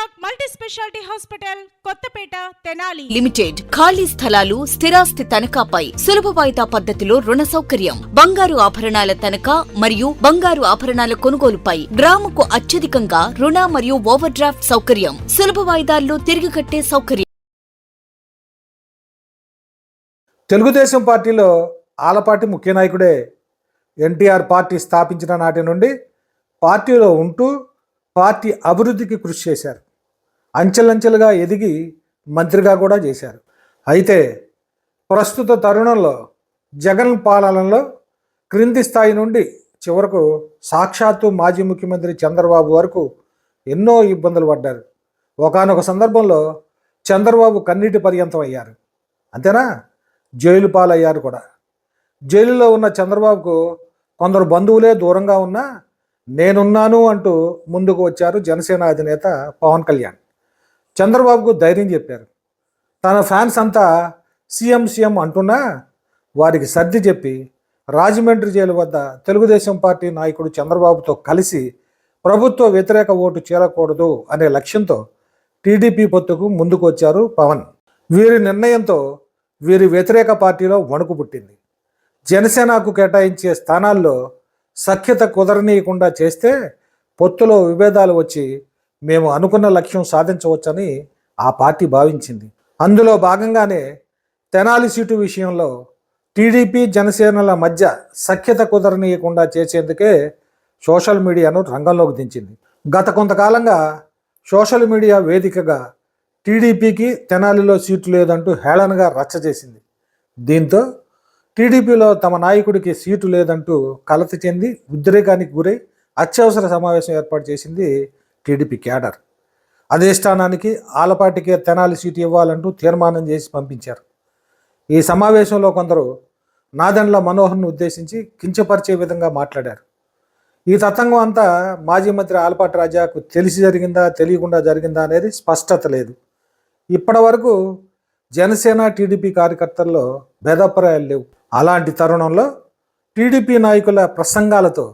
Vinayak multi speciality hospital Kothapeta Tenali. Limited ఖాళీ స్థలాలు స్థిరాస్తి తనఖాపై సులభ వాయిదా పద్ధతిలో రుణ సౌకర్యం. బంగారు ఆభరణాల తనఖా మరియు బంగారు ఆభరణాల కొనుగోలుపై గ్రాముకు అత్యధికంగా రుణ మరియు ఓవర్ డ్రాఫ్ట్ సౌకర్యం. సులభ వాయిదాల్లో తిరిగి కట్టే సౌకర్యం. తెలుగుదేశం పార్టీలో ఆలపాటి ముఖ్య నాయకుడే ఎన్టీఆర్ పార్టీ స్థాపించిన నాటి నుండి పార్టీలో ఉంటూ పార్టీ అభివృద్ధికి కృషి చేశారు. అంచెలంచెలుగా ఎదిగి మంత్రిగా కూడా చేశారు. అయితే ప్రస్తుత తరుణంలో జగన్ పాలనలో క్రింది స్థాయి నుండి చివరకు సాక్షాత్తు మాజీ ముఖ్యమంత్రి చంద్రబాబు వరకు ఎన్నో ఇబ్బందులు పడ్డారు. ఒకానొక సందర్భంలో చంద్రబాబు కన్నీటి పర్యంతం అయ్యారు. అంతేనా? జైలు పాలయ్యారు కూడా. జైలులో ఉన్న చంద్రబాబుకు కొందరు బంధువులే దూరంగా ఉన్నా నేనున్నాను అంటూ ముందుకు వచ్చారు జనసేన అధినేత పవన్ కళ్యాణ్. చంద్రబాబుకు ధైర్యం చెప్పారు. తన ఫ్యాన్స్ అంతా సీఎం సీఎం అంటున్నా వారికి సర్ది చెప్పి రాజమండ్రి జైలు వద్ద తెలుగుదేశం పార్టీ నాయకుడు చంద్రబాబుతో కలిసి ప్రభుత్వ వ్యతిరేక ఓటు చేరకూడదు అనే లక్ష్యంతో టీడీపీ పొత్తుకు ముందుకు వచ్చారు పవన్. వీరి నిర్ణయంతో వీరి వ్యతిరేక పార్టీలో వణుకు పుట్టింది. జనసేనకు కేటాయించే స్థానాల్లో సఖ్యత కుదరనీయకుండా చేస్తే పొత్తులో విభేదాలు వచ్చి మేము అనుకున్న లక్ష్యం సాధించవచ్చని ఆ పార్టీ భావించింది. అందులో భాగంగానే తెనాలి సీటు విషయంలో టీడీపీ జనసేనల మధ్య సఖ్యత కుదరనీయకుండా చేసేందుకే సోషల్ మీడియాను రంగంలోకి దించింది. గత కొంతకాలంగా సోషల్ మీడియా వేదికగా టీడీపీకి తెనాలిలో సీటు లేదంటూ హేళనగా రచ్చ చేసింది. దీంతో టీడీపీలో తమ నాయకుడికి సీటు లేదంటూ కలత చెంది ఉద్రేకానికి గురై అత్యవసర సమావేశం ఏర్పాటు చేసింది టీడీపీ క్యాడర్. అదే స్థానానికి ఆలపాటికే తెనాలి సీటు ఇవ్వాలంటూ తీర్మానం చేసి పంపించారు. ఈ సమావేశంలో కొందరు నాదెండ్ల మనోహర్ను ఉద్దేశించి కించపరిచే విధంగా మాట్లాడారు. ఈ తతంగం అంతా మాజీ మంత్రి ఆలపాటి రాజాకు తెలిసి జరిగిందా తెలియకుండా జరిగిందా అనేది స్పష్టత లేదు. ఇప్పటి వరకు జనసేన టీడీపీ కార్యకర్తల్లో భేదాభిప్రాయాలు లేవు. అలాంటి తరుణంలో టీడీపీ నాయకుల ప్రసంగాలతో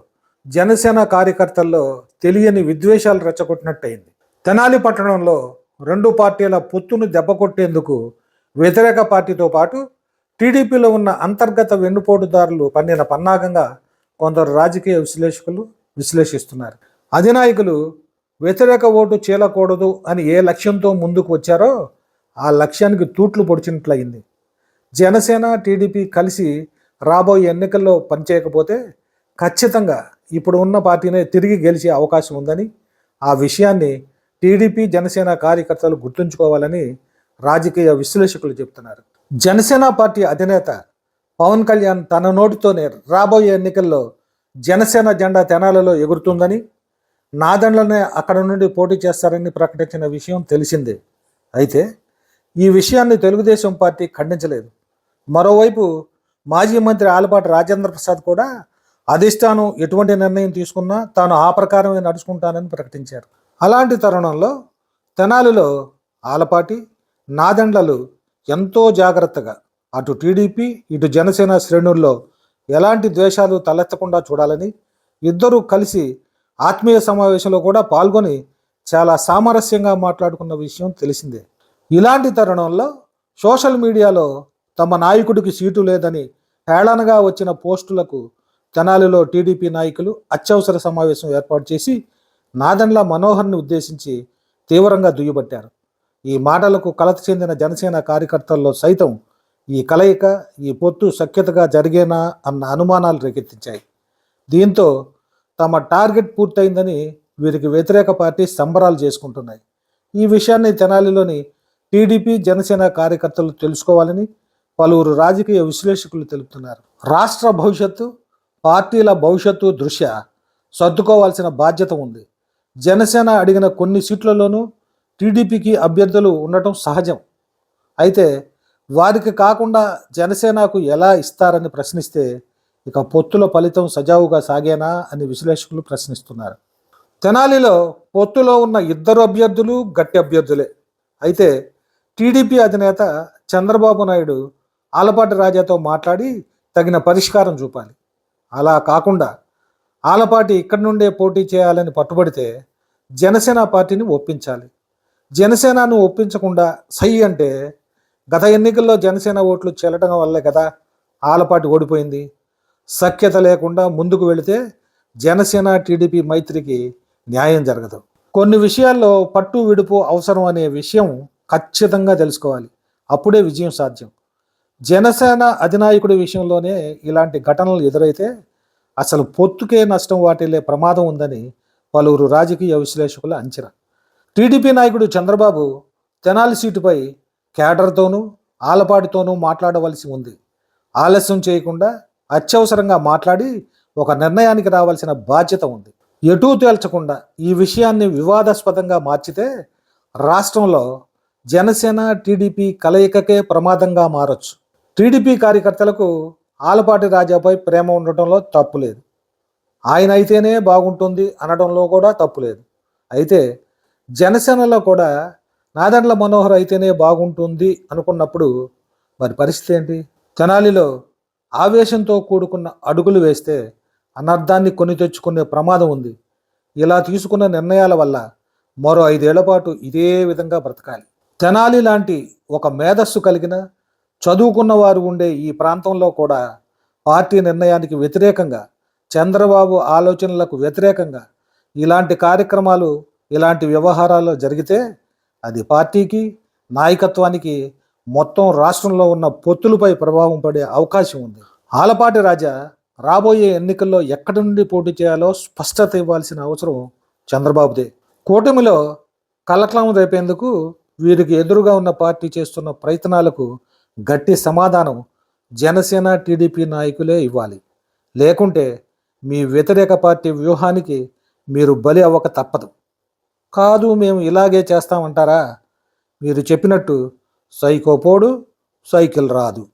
జనసేన కార్యకర్తల్లో తెలియని విద్వేషాలు రెచ్చగొట్టినట్టయింది. తెనాలి పట్టణంలో రెండు పార్టీల పొత్తును దెబ్బకొట్టేందుకు వ్యతిరేక పార్టీతో పాటు టీడీపీలో ఉన్న అంతర్గత వెన్నుపోటుదారులు పండిన పన్నాగంగా కొందరు రాజకీయ విశ్లేషకులు విశ్లేషిస్తున్నారు. అధినాయకులు వ్యతిరేక ఓటు చీలకూడదు అని ఏ లక్ష్యంతో ముందుకు వచ్చారో ఆ లక్ష్యానికి తూట్లు పొడిచినట్లయింది. జనసేన టీడీపీ కలిసి రాబోయే ఎన్నికల్లో పనిచేయకపోతే ఖచ్చితంగా ఇప్పుడు ఉన్న పార్టీనే తిరిగి గెలిచే అవకాశం ఉందని ఆ విషయాన్ని టీడీపీ జనసేన కార్యకర్తలు గుర్తుంచుకోవాలని రాజకీయ విశ్లేషకులు చెబుతున్నారు జనసేన పార్టీ అధినేత పవన్ కళ్యాణ్ తన నోటితోనే రాబోయే ఎన్నికల్లో జనసేన జెండా తెనాలలో ఎగురుతుందని నాదండ్లనే అక్కడ నుండి పోటీ చేస్తారని ప్రకటించిన విషయం తెలిసిందే. అయితే ఈ విషయాన్ని తెలుగుదేశం పార్టీ ఖండించలేదు. మరోవైపు మాజీ మంత్రి ఆలపాటి రాజేంద్ర ప్రసాద్ కూడా అధిష్టానం ఎటువంటి నిర్ణయం తీసుకున్నా తాను ఆ ప్రకారమే నడుచుకుంటానని ప్రకటించారు. అలాంటి తరుణంలో తెనాలిలో ఆలపాటి నాదెండ్లలు ఎంతో జాగ్రత్తగా అటు టీడీపీ ఇటు జనసేన శ్రేణుల్లో ఎలాంటి ద్వేషాలు తలెత్తకుండా చూడాలని ఇద్దరూ కలిసి ఆత్మీయ సమావేశంలో కూడా పాల్గొని చాలా సామరస్యంగా మాట్లాడుకున్న విషయం తెలిసిందే. ఇలాంటి తరుణంలో సోషల్ మీడియాలో తమ నాయకుడికి సీటు లేదని హేళనగా వచ్చిన పోస్టులకు తెనాలిలో టీడీపీ నాయకులు అత్యవసర సమావేశం ఏర్పాటు చేసి నాదెండ్ల మనోహర్ని ఉద్దేశించి తీవ్రంగా దుయ్యబట్టారు. ఈ మాటలకు కలత చెందిన జనసేన కార్యకర్తల్లో సైతం ఈ కలయిక ఈ పొత్తు సఖ్యతగా జరిగేనా అన్న అనుమానాలు రేకెత్తించాయి. దీంతో తమ టార్గెట్ పూర్తయిందని వీరికి వ్యతిరేక పార్టీ సంబరాలు చేసుకుంటున్నాయి. ఈ విషయాన్ని తెనాలిలోని టీడీపీ జనసేన కార్యకర్తలు తెలుసుకోవాలని పలువురు రాజకీయ విశ్లేషకులు తెలుపుతున్నారు. రాష్ట్ర భవిష్యత్తు పార్టీల భవిష్యత్తు దృష్ట్యా సర్దుకోవాల్సిన బాధ్యత ఉంది. జనసేన అడిగిన కొన్ని సీట్లలోనూ టీడీపీకి అభ్యర్థులు ఉండటం సహజం. అయితే వారికి కాకుండా జనసేనకు ఎలా ఇస్తారని ప్రశ్నిస్తే ఇక పొత్తుల ఫలితం సజావుగా సాగేనా అని విశ్లేషకులు ప్రశ్నిస్తున్నారు. తెనాలిలో పొత్తులో ఉన్న ఇద్దరు అభ్యర్థులు గట్టి అభ్యర్థులే. అయితే టీడీపీ అధినేత చంద్రబాబు నాయుడు ఆలపాటి రాజాతో మాట్లాడి తగిన పరిష్కారం చూపాలి. అలా కాకుండా ఆలపాటి ఇక్కడి నుండే పోటీ చేయాలని పట్టుబడితే జనసేన పార్టీని ఒప్పించాలి. జనసేనను ఒప్పించకుండా సై అంటే గత ఎన్నికల్లో జనసేన ఓట్లు చెల్లటం వల్లే కదా ఆలపాటి ఓడిపోయింది. సఖ్యత లేకుండా ముందుకు వెళితే జనసేన టీడీపీ మైత్రికి న్యాయం జరగదు. కొన్ని విషయాల్లో పట్టు విడుపు అవసరం అనే విషయం ఖచ్చితంగా తెలుసుకోవాలి. అప్పుడే విజయం సాధ్యం. జనసేన అధినాయకుడి విషయంలోనే ఇలాంటి ఘటనలు ఎదురైతే అసలు పొత్తుకే నష్టం వాటిల్లే ప్రమాదం ఉందని పలువురు రాజకీయ విశ్లేషకుల అంచనా. టీడీపీ నాయకుడు చంద్రబాబు తెనాలి సీటుపై కేడర్తోనూ ఆలపాటితోనూ మాట్లాడవలసి ఉంది. ఆలస్యం చేయకుండా అత్యవసరంగా మాట్లాడి ఒక నిర్ణయానికి రావాల్సిన బాధ్యత ఉంది. ఎటూ తేల్చకుండా ఈ విషయాన్ని వివాదాస్పదంగా మార్చితే రాష్ట్రంలో జనసేన టీడీపీ కలయికకే ప్రమాదంగా మారచ్చు. టీడీపీ కార్యకర్తలకు ఆలపాటి రాజాపై ప్రేమ ఉండటంలో తప్పు లేదు. ఆయన అయితేనే బాగుంటుంది అనడంలో కూడా తప్పు లేదు. అయితే జనసేనలో కూడా నాదండ్ల మనోహర్ అయితేనే బాగుంటుంది అనుకున్నప్పుడు మరి పరిస్థితి ఏంటి? తెనాలిలో ఆవేశంతో కూడుకున్న అడుగులు వేస్తే అనర్థాన్ని కొని తెచ్చుకునే ప్రమాదం ఉంది. ఇలా తీసుకున్న నిర్ణయాల వల్ల మరో ఐదేళ్ళ పాటు ఇదే విధంగా బ్రతకాలి. తెనాలి లాంటి ఒక మేధస్సు కలిగిన చదువుకున్న వారు ఉండే ఈ ప్రాంతంలో కూడా పార్టీ నిర్ణయానికి వ్యతిరేకంగా చంద్రబాబు ఆలోచనలకు వ్యతిరేకంగా ఇలాంటి కార్యక్రమాలు ఇలాంటి వ్యవహారాలు జరిగితే అది పార్టీకి నాయకత్వానికి మొత్తం రాష్ట్రంలో ఉన్న పొత్తులపై ప్రభావం పడే అవకాశం ఉంది. ఆలపాటి రాజా రాబోయే ఎన్నికల్లో ఎక్కడి నుండి పోటీ చేయాలో స్పష్టత ఇవ్వాల్సిన అవసరం చంద్రబాబుదే. కూటమిలో కలకలం రేపేందుకు వీరికి ఎదురుగా ఉన్న పార్టీ చేస్తున్న ప్రయత్నాలకు గట్టి సమాధానం జనసేన టీడీపీ నాయకులే ఇవ్వాలి. లేకుంటే మీ వ్యతిరేక పార్టీ వ్యూహానికి మీరు బలి అవ్వక తప్పదు. కాదు మేము ఇలాగే చేస్తామంటారా? మీరు చెప్పినట్టు సైకోపోడు సైకిల్ రాదు.